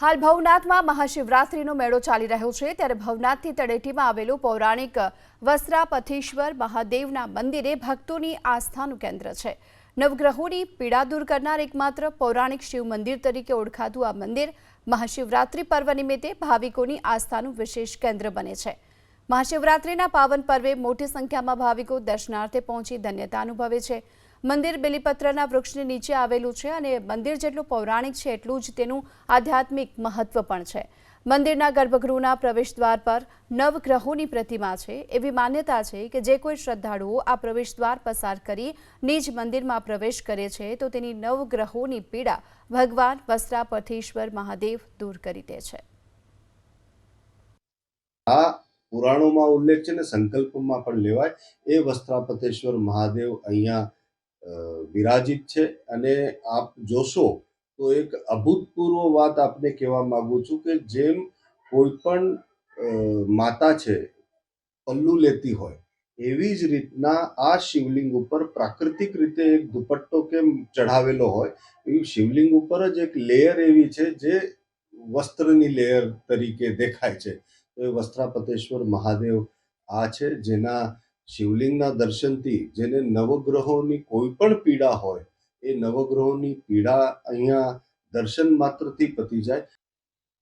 હાલ ભવનાથમાં મહાશિવરાત્રિનો મેળો ચાલી રહ્યો છે. ત્યારે ભવનાથથી તળેટીમાં આવેલું પૌરાણિક વસ્ત્રાપથીશ્વર મહાદેવના મંદિરે ભક્તોની આસ્થાનું કેન્દ્ર છે. નવગ્રહોની પીડા દૂર કરનાર એકમાત્ર પૌરાણિક શિવ મંદિર તરીકે ઓળખાતું આ મંદિર મહાશિવરાત્રિ પર્વ નિમિત્તે ભાવિકોની આસ્થાનું વિશેષ કેન્દ્ર બને છે. મહાશિવરાત્રિના પાવન પર્વે મોટી સંખ્યામાં ભાવિકો દર્શનાર્થે પહોંચી ધન્યતા અનુભવે છે. મંદિર બેલીપત્રના વૃક્ષની નીચે આવેલું છે અને મંદિર જેટલું પૌરાણિક છે, એટલું જ તેનું આધ્યાત્મિક મહત્વ પણ છે. મંદિરના ગર્ભગૃહના પ્રવેશદ્વાર પર નવગ્રહોની પ્રતિમા છે. એવી માન્યતા છે કે જે કોઈ શ્રદ્ધાળુઓ આ પ્રવેશદ્વાર પસાર કરી નિજ મંદિરમાં પ્રવેશ કરે છે, તો તેની નવગ્રહોની પીડા ભગવાન વસ્ત્રાપથીશ્વર મહાદેવ દૂર કરી દે છે. આ પુરાણોમાં ઉલ્લેખ છે ને સંકલ્પમાં પણ લેવાય, એ વસ્ત્રાપતેશ્વર મહાદેવ અહીંયા વિરાજિત છે અને આપ જોશો તો એક અભૂતપૂર્વ વાત આપને કહેવા માંગુ છું કે જેમ કોઈ પણ માતા છે, પલ્લુ લેતી હોય, એવી જ રીતના આ શિવલિંગ ઉપર પ્રાકૃતિક રીતે એક દુપટ્ટો કેમ ચઢાવેલો હોય એવી શિવલિંગ ઉપર જ એક લેયર એવી છે જે વસ્ત્રની લેયર તરીકે દેખાય છે. તો એ વસ્ત્રાપતેશ્વર મહાદેવ આ છે જેના શિવલિંગના દર્શનથી જેને નવગ્રહોની કોઈ પણ પીડા હોય, એ નવગ્રહોની પીડા અહીંયા દર્શન માત્રથી પતી જાય.